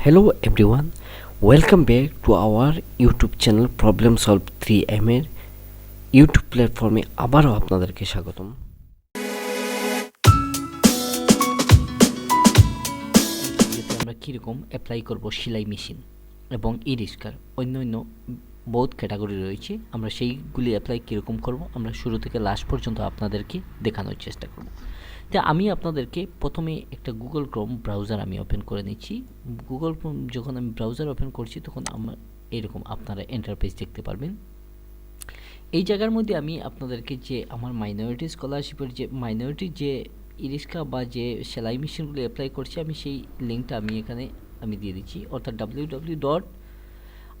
Hello everyone, welcome back to our YouTube channel Problem Solve 3M এর YouTube প্ল্যাটফর্মে আবারও আপনাদেরকে স্বাগতম। আমরা কীরকম অ্যাপ্লাই করব সেলাই মেশিন এবং ই রিক্সার অন্য অন্য বহুত ক্যাটাগরি রয়েছে আমরা সেইগুলি অ্যাপ্লাই কীরকম করব আমরা শুরু থেকে লাস্ট পর্যন্ত আপনাদেরকে দেখানোর চেষ্টা করব। তা আমি আপনাদেরকে প্রথমে একটা গুগল ক্রোম ব্রাউজার আমি ওপেন করে নিচ্ছি। গুগল ক্রোম যখন আমি ব্রাউজার ওপেন করছি, তখন আমার এরকম আপনারা এন্টারপেজ দেখতে পারবেন। এই জায়গার মধ্যে আমি আপনাদেরকে যে আমার মাইনরিটি স্কলারশিপের যে মাইনরিটি যে ইরিস্কা বা যে সেলাই মেশিনগুলো অ্যাপ্লাই করছি, আমি সেই লিঙ্কটা আমি এখানে আমি দিয়ে দিচ্ছি। অর্থাৎ W W dot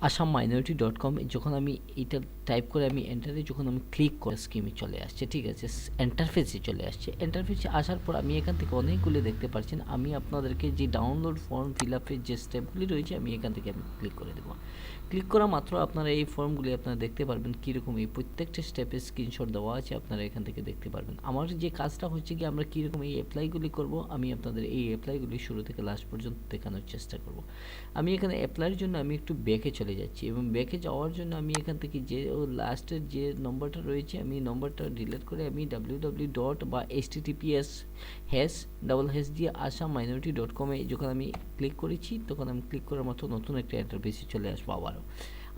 Assam minority dot com যখন আমি এটা টাইপ করে আমি এন্টারে যখন আমি ক্লিক করে স্কিমে চলে আসছে, ঠিক আছে? এন্টারফেসে চলে আসছে। এন্টারফেসে আসার পর আমি এখান থেকে অনেকগুলো দেখতে পাচ্ছেন আমি আপনাদেরকে যে ডাউনলোড ফর্ম ফিল আপের যে স্টেপগুলি রয়েছে, আমি এখান থেকে আমি ক্লিক করে দেবো। ক্লিক করা মাত্র আপনারা এই ফর্মগুলি আপনারা দেখতে পারবেন কীরকম। এই প্রত্যেকটা স্টেপের স্ক্রিনশট দেওয়া আছে, আপনারা এখান থেকে দেখতে পারবেন। আমার যে কাজটা হচ্ছে কি, আমরা কীরকম এই অ্যাপ্লাইগুলি করব, আমি আপনাদের এই অ্যাপ্লাইগুলি শুরু থেকে লাস্ট পর্যন্ত দেখানোর চেষ্টা করব। আমি এখানে অ্যাপ্লাইয়ের জন্য আমি একটু ব্যাকে চলে যাচ্ছি এবং ব্যাকে যাওয়ার জন্য আমি এখান থেকে যে লাস্টের যে নম্বরটা রয়েছে, আমি নম্বরটা ডিলেট করে আমি ডাব্লিউ ডাব্লিউ ডট বা HTTPS TPS hash double hash দিয়ে আসাম মাইনরিটি ডট কমে যখন আমি ক্লিক করেছি, তখন আমি ক্লিক করার মতো নতুন একটা ইন্টারফেসে চলে আসব আবারও।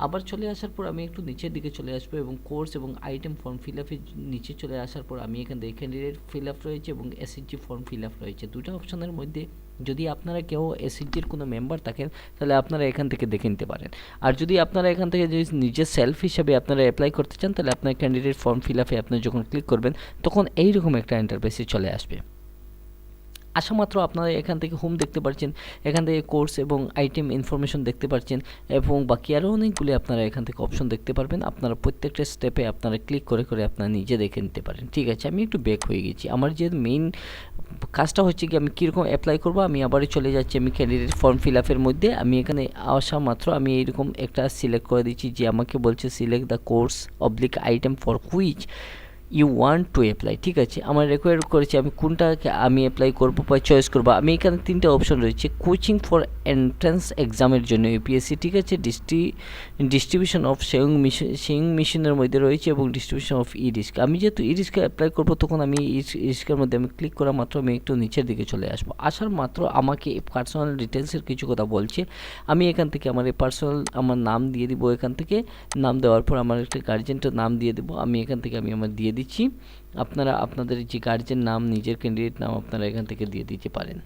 আবার চলে আসার পর আমি একটু নিচের দিকে চলে আসব এবং কোর্স এবং আইটেম ফর্ম ফিল আপের নিচে চলে আসার পর আমি এখান থেকে ক্যান্ডিডেট ফিল আপ রয়েছে এবং এসএসজি ফর্ম ফিল আপ রয়েছে। দুটো অপশনের মধ্যে যদি আপনারা কেউ এসএসজির কোনো মেম্বার থাকেন, তাহলে আপনারা এখান থেকে দেখে নিতে পারেন। আর যদি আপনারা এখান থেকে যদি নিজের সেলফ হিসাবে আপনারা অ্যাপ্লাই করতে চান, তাহলে আপনার ক্যান্ডিডেট ফর্ম ফিল আপে আপনি যখন ক্লিক করবেন, তখন এইরকম একটা ইন্টারফেসে চলে আসবে। আসা মাত্র আপনারা এখান থেকে হোম দেখতে পাচ্ছেন এখান থেকে কোর্স এবং আইটেম ইনফরমেশন দেখতে পাচ্ছেন এবং বাকি আরও অনেকগুলি আপনারা এখান থেকে অপশন দেখতে পারবেন। আপনারা প্রত্যেকটা স্টেপে আপনারা ক্লিক করে করে আপনারা নিজে দেখে নিতে পারেন। ঠিক আছে, আমি একটু ব্যাক হয়ে গেছি। আমার যে মেইন কাজটা হচ্ছে কি, আমি কীরকম অ্যাপ্লাই করব, আমি আবারও চলে যাচ্ছি আমি ক্যান্ডিডেট ফর্ম ফিল আপের মধ্যে। আমি এখানে আসা মাত্র আমি এইরকম একটা সিলেক্ট করে দিচ্ছি যে আমাকে বলছে select the course oblique item for which you want to apply ঠিক আছে? আমার রেকোয়ার করেছি আমি কোনটাকে আমি অ্যাপ্লাই করব বা চয়েস করব। আমি এখানে তিনটে অপশন রয়েছে কোচিং ফর এন্ট্রান্স এক্সামের জন্য ইউপিএসসি ঠিক আছে? ডিস্ট্রি distribution of sewing machine sewing মেশিনের মধ্যে রয়েছে এবং ডিস্ট্রিবিউশন অফ ই রিস্ক আমি যেহেতু ই রিস্কে অ্যাপ্লাই করব, তখন আমি ই রিস্কের মধ্যে আমি ক্লিক করা মাত্র আমি একটু নিচের দিকে চলে আসব। আসার মাত্র আমাকে পার্সোনাল ডিটেলসের কিছু কথা বলছে। আমি এখান থেকে আমার এই পার্সোনাল আমার নাম দিয়ে দিব এখান থেকে। নাম দেওয়ার পর আমার একটা গার্জেনটার নাম দিয়ে দেবো। আমি এখান থেকে আমি আমার দিয়ে দিচ্ছি। আপনারা আপনাদের যে গার্জেন নাম, নিজের ক্যান্ডিডেট নাম আপনারা এখান থেকে দিয়ে দিতে পারেন।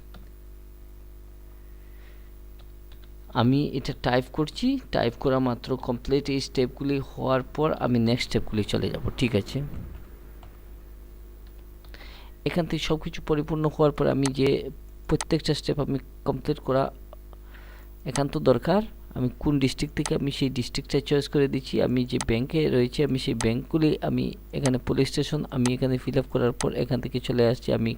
আমি এটা টাইপ করছি টাইপ করা মাত্র কমপ্লিট এই স্টেপগুলি হওয়ার পর আমি নেক্সট স্টেপগুলি চলে যাব, ঠিক আছে? এখান থেকে সব কিছু পরিপূর্ণ হওয়ার পর আমি যে প্রত্যেকটা স্টেপ আমি কমপ্লিট করা একান্ত দরকার। আমি কোন ডিস্ট্রিক্ট থেকে আমি সেই ডিস্ট্রিক্টটা চয়েস করে দিচ্ছি, আমি যে ব্যাংকে রয়েছে, আমি সেই ব্যাংকগুলি আমি এখানে পুলিশ স্টেশন আমি এখানে ফিল আপ করার পর এখান থেকে চলে আসছি। আমি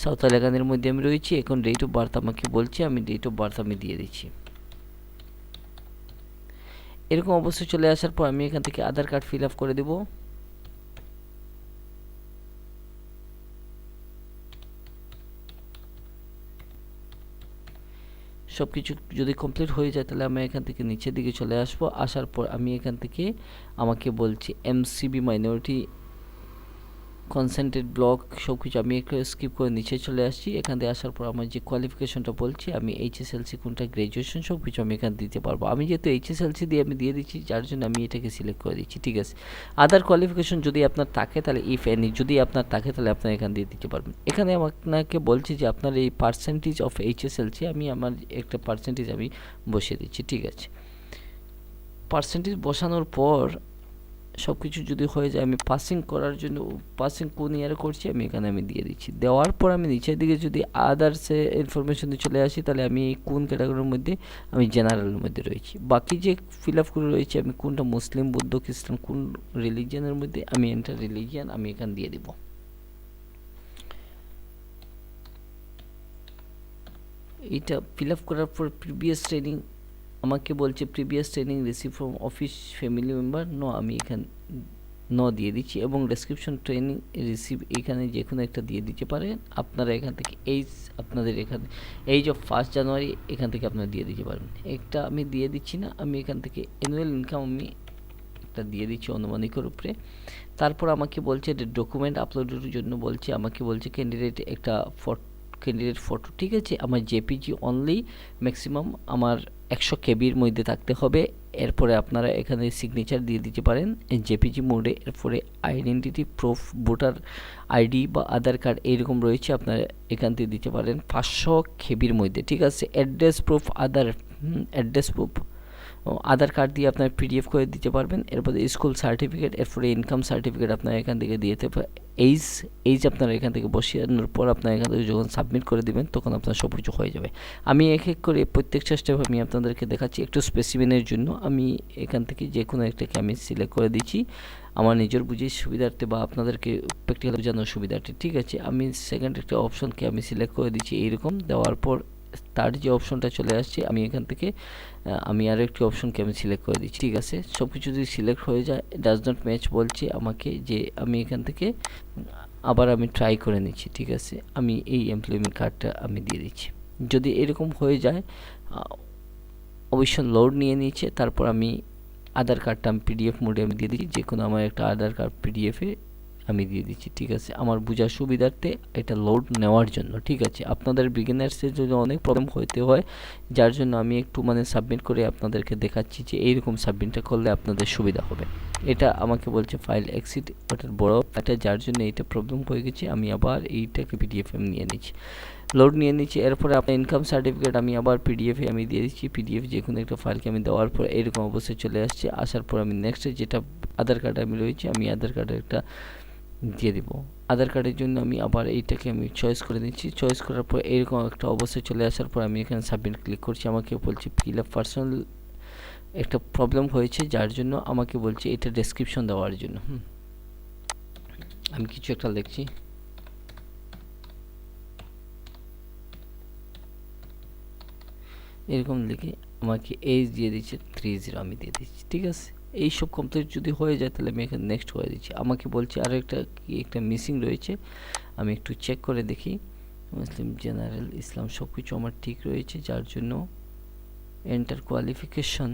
সাউথ এলাকানের মধ্যে আমি রয়েছি, এখন ডেট অফ বার্থ আমাকে বলছে, আমি ডেট অফ বার্থ আমি দিয়ে দিচ্ছি। এরকম অবশ্যই চলে আসার পর আমি এখান থেকে আধার কার্ড ফিল আপ করে দেবো। সব কিছু যদি কমপ্লিট হয়ে যায়, তাহলে আমি এখান থেকে নিচের দিকে চলে আসব। আসার পর আমি এখান থেকে আমাকে বলছি এমসিবি মাইনরিটি কনসেন্ট্রেট ব্লক সব কিছু আমি একটু স্কিপ করে নিচে চলে আসছি। এখান থেকে আসার পর আমার যে কোয়ালিফিকেশনটা বলছি, আমি এইচএসএলসি কোনটা গ্র্যাজুয়েশন সব কিছু আমি এখানে দিতে পারব। আমি যেহেতু এইচএসএলসি দিয়ে আমি দিয়ে দিচ্ছি, যার জন্য আমি এটাকে সিলেক্ট করে দিচ্ছি, ঠিক আছে? আদার কোয়ালিফিকেশন যদি আপনার থাকে, তাহলে ইফ এনি যদি আপনার থাকে, তাহলে আপনার এখান দিয়ে দিতে পারবেন। এখানে আপনাকে বলছি যে আপনার এই পার্সেন্টেজ অফ এইচএসএলসি আমি আমার একটা পার্সেন্টেজ আমি বসিয়ে দিচ্ছি, ঠিক আছে? পার্সেন্টেজ বসানোর পর সব কিছু যদি হয়ে যায়, আমি পাসিং করার জন্য পাসিং কোন ইয়ারে করছি, আমি এখানে আমি দিয়ে দিচ্ছি। দেওয়ার পর আমি নিচের দিকে যদি আদার্সে ইনফরমেশনে চলে আসি, তাহলে আমি কোন ক্যাটাগরির মধ্যে, আমি জেনারেলের মধ্যে রয়েছি। বাকি যে ফিল আপ করে রয়েছে, আমি কোনটা মুসলিম, বৌদ্ধ, খ্রিস্টান, কোন রিলিজিয়ানের মধ্যে, আমি এন্টার রিলিজিয়ান আমি এখানে দিয়ে দিব। এইটা ফিল আপ করার পর প্রিভিয়াস ট্রেনিং আমাকে বলছে previous training receive from office family member no আমি এখান ন দিয়ে দিচ্ছি এবং ডেসক্রিপশন ট্রেনিং রিসিভ এখানে যে কোনো একটা দিয়ে দিতে পারেন। আপনারা এখান থেকে এইজ আপনাদের এখানে এইজ অফ ফার্স্ট জানুয়ারি এখান থেকে আপনারা দিয়ে দিতে পারবেন। একটা আমি দিয়ে দিচ্ছি না, আমি এখান থেকে অ্যানুয়াল ইনকাম আমি একটা দিয়ে দিচ্ছি অনুমানিকের উপরে। তারপর আমাকে বলছে ডকুমেন্ট আপলোডের জন্য বলছে, আমাকে বলছে ক্যান্ডিডেট একটা ফটো ক্যান্ডিডেট ফটো ঠিক আছে? আমার জেপিজি অনলি ম্যাক্সিমাম আমার একশো কেবির মধ্যে থাকতে হবে। এরপরে আপনারা এখানে সিগনেচার দিয়ে দিতে পারেন জেপিজি মোডে এরপরে আইডেন্টিটি প্রুফ ভোটার আইডি বা আধার কার্ড এইরকম রয়েছে, আপনারা এখান থেকে দিতে পারেন পাঁচশো কেবির মধ্যে। ঠিক আছে? Address proof Aadhaar address proof Aadhaar card দিয়ে আপনার পিডিএফ করে দিতে পারবেন। এরপরে স্কুল সার্টিফিকেট এরপরে ইনকাম সার্টিফিকেট আপনার এখান থেকে দিয়ে দিতে এইজ এইজ আপনারা এখান থেকে বসিয়ানোর পর আপনার এখান থেকে যখন সাবমিট করে দিবেন, তখন আপনার সব কিছু হয়ে যাবে। আমি এক এক করে প্রত্যেকটা স্টেপ আমি আপনাদেরকে দেখাচ্ছি একটু স্পেসিমেনের জন্য। আমি এখান থেকে যে কোনো একটাকে আমি সিলেক্ট করে দিচ্ছি। আমার নিজের বুঝে সুবিধার্থে বা আপনাদেরকে প্র্যাকটিক্যাল বোঝানোর সুবিধার্থে, ঠিক আছে? আমি সেকেন্ড একটা অপশনকে আমি সিলেক্ট করে দিচ্ছি, এইরকম। দেওয়ার পর তার যে অপশনটা চলে আসছে, আমি এখান থেকে আমি আরও একটি অপশনকে আমি সিলেক্ট করে দিচ্ছি। ঠিক আছে? সব কিছু যদি সিলেক্ট হয়ে যায় ডাজ নট ম্যাচ বলছে আমাকে যে আমি এখান থেকে, আবার আমি ট্রাই করে নিচ্ছি। ঠিক আছে? আমি এই এমপ্লয়মেন্ট কার্ডটা আমি দিয়ে দিচ্ছি। যদি এরকম হয়ে যায় অবশ্যই লোড নিয়ে নিচ্ছে। তারপর আমি আধার কার্ডটা আমি পিডিএফ মোডে আমি দিয়ে দিচ্ছি। যে কোনো আমার একটা আধার কার্ড পিডিএফে আমি দিয়ে দিচ্ছি, ঠিক আছে? আমার বোঝার সুবিধার্থে এটা লোড নেওয়ার জন্য, ঠিক আছে? আপনাদের বিগিনার্সের যদি অনেক প্রবলেম হইতে হয়, যার জন্য আমি একটু মানে সাবমিট করে আপনাদেরকে দেখাচ্ছি যে এইরকম সাবমিটটা করলে আপনাদের সুবিধা হবে। এটা আমাকে বলছে ফাইল এক্সিট ওটার বড় এটা যার জন্য এইটা প্রবলেম হয়ে গেছে, আমি আবার এইটাকে পিডিএফ এম নিয়ে নিচ্ছি। লোড নিয়ে নিচ্ছি, এরপরে আপনার ইনকাম সার্টিফিকেট আমি আবার পিডিএফে আমি দিয়ে দিচ্ছি পিডিএফ যে কোনো একটা ফাইলকে আমি দেওয়ার পর এরকম অবস্থায় চলে আসছে, আসার পর আমি নেক্সট যেটা আধার কার্ড আমি রয়েছে, আমি আধার কার্ডের একটা দিয়ে দিব। আধার কার্ডের জন্য আমি আবার এইটাকে আমি চয়েস করে দিচ্ছি। চয়েস করার পর এরকম একটা অবস্থায় চলে আসার পর আমি এখানে সাবমিট ক্লিক করছি। আমাকে বলছে ফিল আপ পার্সোনাল একটা প্রবলেম হয়েছে যার জন্য আমাকে বলছে এটা ডেসক্রিপশন দেওয়ার জন্য। আমি কিছু একটা লিখছি। এরকম লিখে আমাকে এইচ দিয়ে দিচ্ছে থ্রি জিরো আমি দিয়ে দিচ্ছি। ঠিক আছে? এই সব কমপ্লিট যদি হয়ে যায়, তাহলে আমি এখানে নেক্সট করে দিচ্ছি। আমাকে বলছে আরও একটা কি, একটা মিসিং রয়েছে। আমি একটু চেক করে দেখি। মুসলিম জেনারেল ইসলাম সব কিছু আমার ঠিক রয়েছে, যার জন্য এন্টার কোয়ালিফিকেশন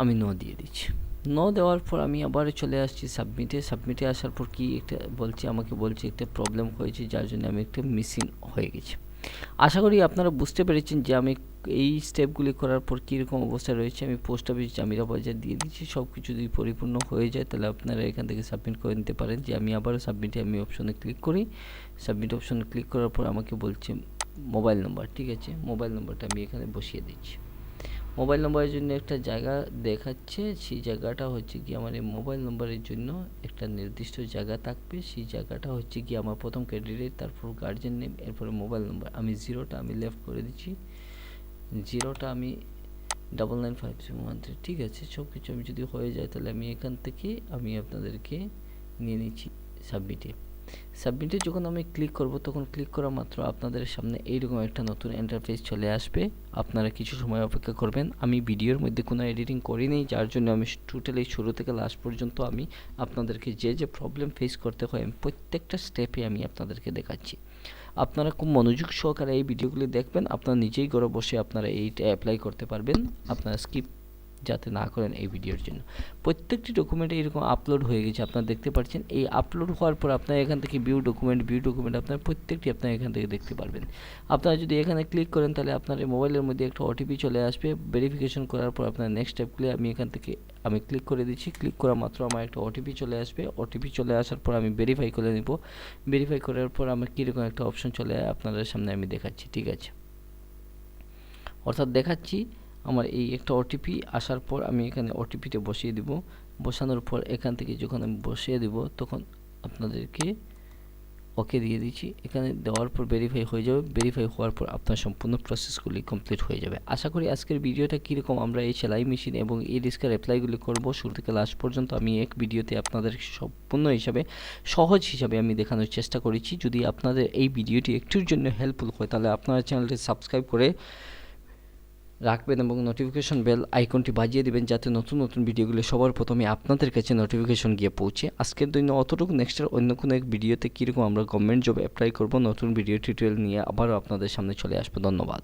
আমি ন দিয়ে দিচ্ছি। ন দেওয়ার পর আমি আবার চলে আসছি সাবমিটে সাবমিটে আসার পর কি একটা বলছে, আমাকে বলছে একটা প্রবলেম হয়েছে, যার জন্য আমি একটা মিসিং হয়ে গেছি। আশা করি আপনারা বুঝতে পেরেছেন যে আমি এই স্টেপগুলি করার পর কীরকম অবস্থা রয়েছে আমি পোস্ট অফিস জামিরা বাজার দিয়ে দিচ্ছি। সব কিছু যদি পরিপূর্ণ হয়ে যায় তাহলে আপনারা এখান থেকে সাবমিট করে নিতে পারেন যে আমি আবারও সাবমিটে আমি অপশনে ক্লিক করি। সাবমিট অপশনে ক্লিক করার পর আমাকে বলছে মোবাইল নম্বর ঠিক আছে? মোবাইল নম্বরটা আমি এখানে বসিয়ে দিচ্ছি। মোবাইল নম্বরের জন্য একটা জায়গা দেখাচ্ছে। সেই জায়গাটা হচ্ছে কি আমার এই মোবাইল নম্বরের জন্য একটা নির্দিষ্ট জায়গা থাকবে। সেই জায়গাটা হচ্ছে কি আমার প্রথম ক্যান্ডিডেট তারপর গার্জেন নেম এরপরে মোবাইল নম্বর আমি জিরোটা আমি লেফট করে দিচ্ছি। জিরোটা আমি double nine five seven one three ঠিক আছে? সব কিছু আমি যদি হয়ে যায় তাহলে আমি এখান থেকে আমি আপনাদেরকে নিয়ে নিচ্ছি সাবমিটে সাবমিটে যখন আমি ক্লিক করব, তখন ক্লিক করা মাত্র আপনাদের সামনে এইরকম একটা নতুন ইন্টারফেস চলে আসবে। আপনারা কিছু সময় অপেক্ষা করবেন। আমি ভিডিওর মধ্যে কোনো এডিটিং করিনি যার জন্য আমি টোটালি শুরু থেকে লাস্ট পর্যন্ত আমি আপনাদেরকে যে যে প্রবলেম ফেস করতে হয় প্রত্যেকটা স্টেপে আমি আপনাদেরকে দেখাচ্ছি। আপনারা খুব মনোযোগ সহকারে এই ভিডিওগুলি দেখবেন। আপনারা নিজেই ঘরে বসে আপনারা এইটা অ্যাপ্লাই করতে পারবেন। আপনারা স্কিপ যাতে না করেন এই ভিডিওর জন্য। প্রত্যেকটি ডকুমেন্টে এরকম আপলোড হয়ে গেছে, আপনারা দেখতে পাচ্ছেন। এই আপলোড হওয়ার পর আপনারা এখান থেকে ভিউ ডকুমেন্ট ভিউ ডকুমেন্ট আপনার প্রত্যেকটি আপনারা এখান থেকে দেখতে পারবেন। আপনারা যদি এখানে ক্লিক করেন, তাহলে আপনার মোবাইলের মধ্যে একটা ওটিপি চলে আসবে। ভেরিফিকেশন করার পর আপনার নেক্সট স্টেপগুলি আমি এখান থেকে আমি ক্লিক করে দিচ্ছি। ক্লিক করা মাত্র আমার একটা ওটিপি চলে আসবে। ওটিপি চলে আসার পর আমি ভেরিফাই করে নেব। ভেরিফাই করার পর আমার কীরকম একটা অপশন চলে আপনাদের সামনে আমি দেখাচ্ছি। ঠিক আছে? অর্থাৎ দেখাচ্ছি আমার এই একটা ওটিপি আসার পর আমি এখানে ওটিপিটা বসিয়ে দিব। বসানোর পর এখান থেকে যখন আমি বসিয়ে দিব, তখন আপনাদেরকে ওকে দিয়ে দিচ্ছি। এখানে দেওয়ার পর ভেরিফাই হয়ে যাবে। ভেরিফাই হওয়ার পর আপনার সম্পূর্ণ প্রসেসগুলি কমপ্লিট হয়ে যাবে। আশা করি আজকের ভিডিওটা কীরকম আমরা এই সেলাই মেশিন এবং এই রিস্কার অ্যাপ্লাইগুলি করব, শুরু থেকে লাস্ট পর্যন্ত আমি এক ভিডিওতে আপনাদের সম্পূর্ণ হিসাবে, সহজ হিসাবে আমি দেখানোর চেষ্টা করেছি। যদি আপনাদের এই ভিডিওটি একটুর জন্য হেল্পফুল হয়, তাহলে আপনারা চ্যানেলটি সাবস্ক্রাইব করে রাখবেন এবং নোটিফিকেশন বেল আইকনটি বাজিয়ে দেবেন যাতে নতুন নতুন ভিডিওগুলো সবার প্রথমে আপনাদের কাছে নোটিফিকেশন গিয়ে পৌঁছে। আজকের জন্য অতটুকু নেক্সটের অন্য কোনো এক ভিডিওতে কীরকম আমরা গভর্নমেন্ট জব অ্যাপ্লাই করব, নতুন ভিডিও টিউটোরিয়াল নিয়ে আবারও আপনাদের সামনে চলে আসব। ধন্যবাদ।